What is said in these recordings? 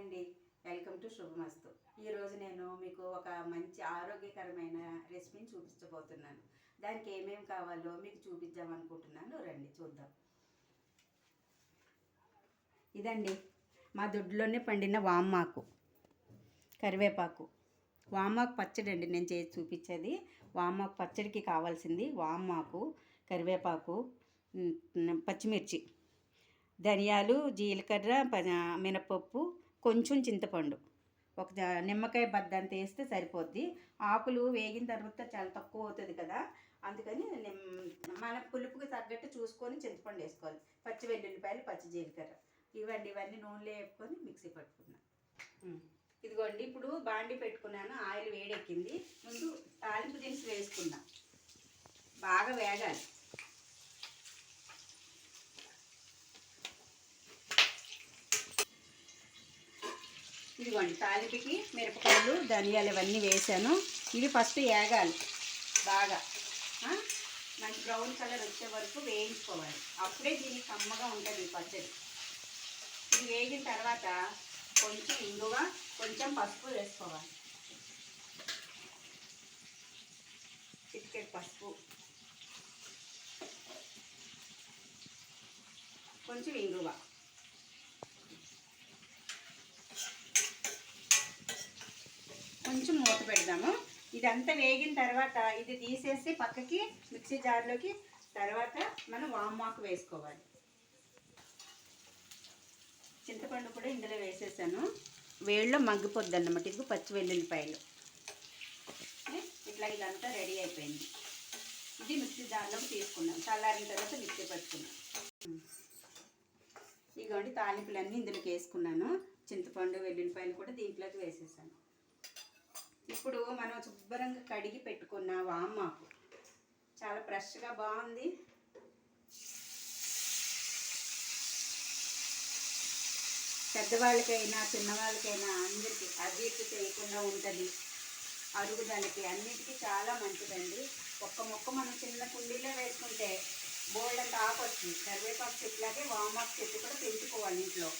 అండి. Welcome to శుభమస్తు. ఈరోజు నేను మీకు ఒక మంచి ఆరోగ్యకరమైన రెసిపీని చూపించబోతున్నాను. దానికి ఏమేమి కావాలో మీకు చూపించామనుకుంటున్నాను రండి చూద్దాం. ఇదండి మా దొడ్లోనే పండిన వామ్మాకు. కరివేపాకు. వామాకు పచ్చడి అండి. నేను చేసి చూపించేది. వామాకు పచ్చడికి కావాల్సింది వామాకు కరివేపాకు పచ్చిమిర్చి. ధనియాలు జీలకర్ర మినపప్పు కొంచెం చింతపండు. ఒక నిమ్మకాయ బద్దంత వేస్తే సరిపోద్ది. ఆకులు వేగిన తర్వాత చాలా తక్కువ అవుతుంది కదా అందుకని నిమ్- మన పులుపుకి తగ్గట్టు చూసుకొని చింతపండు వేసుకోవాలి. పచ్చి వెల్లుల్లిపాయలు పచ్చి జీలకర్ర. ఇవ్వండి ఇవన్నీ నూనెలో వేపుకొని మిక్సీ పట్టుకున్నాను ఇదిగోండి ఇప్పుడు బాండి పెట్టుకున్నాను ఆయిల్ వేడెక్కింది. ముందు తాలింపు దినుసులు వేసుకున్నా. బాగా వేగాలి. ఇదిగోండి తాలింపుకి మిరపకాయలు ధనియాలు ఇవన్నీ వేసాను. ఇవి ఫస్ట్ వేగాలి బాగా. మంచి బ్రౌన్ కలర్ వచ్చే వరకు వేయించుకోవాలి. అప్పుడే దీనికి కమ్మగా ఉంటుంది ఈ పచ్చడి. ఇది వేగిన తర్వాత కొంచెం ఇంగువ కొంచెం పసుపు వేసుకోవాలి. చిటికెట్ పసుపు. కొంచెం ఇంగువ. కొంచెం మూత పెడదాము. ఇదంతా వేగిన తర్వాత ఇది తీసేసి పక్కకి మిక్సీ జార్లోకి తర్వాత మనం వామాకు వేసుకోవాలి. చింతపండు కూడా ఇందులో వేసేసాను. వేళ్ళలో మగ్గిపోద్ది అన్నమాట ఇది పచ్చి వెల్లుల్లిపాయలు. ఏ? ఇట్లా ఇదంతా రెడీ అయిపోయింది. ఇది మిక్సీ జార్లోకి తీసుకున్నాం. చల్లారిన తర్వాత మిక్సీ పట్టుకున్నాం. ఇదిగోండి తాలింపులన్నీ ఇందులోకి వేసుకున్నాను. చింతపండు వెల్లుల్లిపాయలు కూడా దీంట్లోకి వేసేసాను. ఇప్పుడు మనం శుభ్రంగా కడిగి పెట్టుకున్న వామాకు చాలా ఫ్రెష్గా బాగుంది. పెద్దవాళ్ళకైనా చిన్నవాళ్ళకైనా అందరికీ అభివృద్ధి చేయకుండా ఉంటుంది. అరుగుదలకి అన్నిటికీ చాలా మంచిదండి. ఒక్క మొక్క మనం చిన్న కుండీలో వేసుకుంటే బోల్డ్ అంత ఆకు వస్తుంది. కరివేపాకు చెట్లాగే వామాకు చెట్టు కూడా పెంచుకోవాలి ఇంట్లో.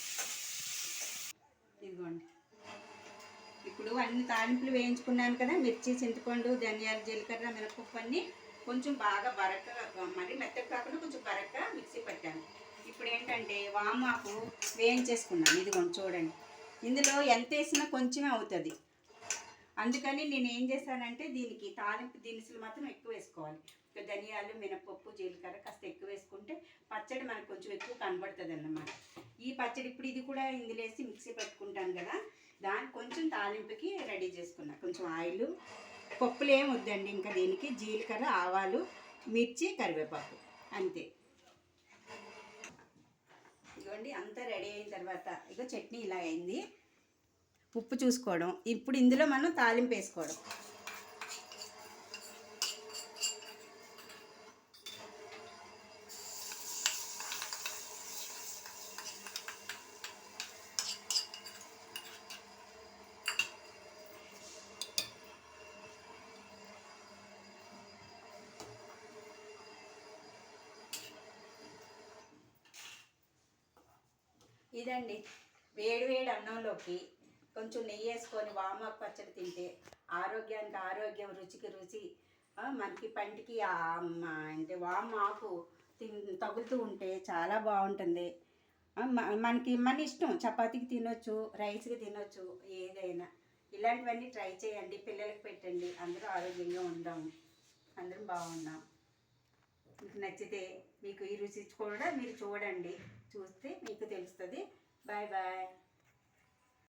ఇదిగోండి. ఇప్పుడు అన్ని తాలింపులు వేయించుకున్నాను కదా మిర్చి చింతపండు ధనియాలు జీలకర్ర మినపప్పు అన్నీ కొంచెం బాగా బరకగా మరి మెత్తగా కాకుండా కొంచెం బరకగా మిక్సీ పట్టాను. ఇప్పుడు ఏంటంటే వామాకు వేయించేసుకున్నాను. ఇది కొంచెం చూడండి. ఇందులో ఎంత వేసినా కొంచెమే అవుతుంది. అందుకని నేను ఏం చేశానంటే దీనికి తాలింపు దినుసులు మాత్రం ఎక్కువ వేసుకోవాలి. ధనియాలు మినపప్పు జీలకర్ర కాస్త ఎక్కువ వేసుకుంటే పచ్చడి మనకు కొంచెం ఎక్కువ కనబడుతుంది అన్నమాట ఈ పచ్చడి ఇప్పుడు ఇది కూడా ఇందులో వేసి మిక్సీ పెట్టుకుంటాను కదా. దానికి కొంచెం తాలింపుకి రెడీ చేసుకున్నా. కొంచెం ఆయిల్ పప్పులు ఏం వద్దండి ఇంకా దీనికి. జీలకర్ర ఆవాలు మిర్చి కరివేపాకు. అంతే. ఇదిగోండి అంతా రెడీ అయిన తర్వాత ఇక చట్నీ ఇలా అయింది. ఉప్పు చూసుకోవడం. ఇప్పుడు ఇందులో మనం తాలింపు వేసుకోవడం. ఇదండి. వేడి వేడి అన్నంలోకి కొంచెం నెయ్యి వేసుకొని వామాకు పచ్చడి తింటే ఆరోగ్యానికి ఆరోగ్యం రుచికి రుచి మనకి పంటికి అంటే వామాకు తిన్ తగులుతూ ఉంటే చాలా బాగుంటుంది. మనకి మన ఇష్టం. చపాతీకి తినొచ్చు రైస్కి తినొచ్చు ఏదైనా. ఇలాంటివన్నీ ట్రై చేయండి. పిల్లలకి పెట్టండి. అందరూ ఆరోగ్యంగా ఉందాం అందరం బాగుందాం మీకు నచ్చితే మీకు ఈ రుచి కూడా మీరు చూడండి. చూస్తే మీకు తెలుస్తుంది. Bye bye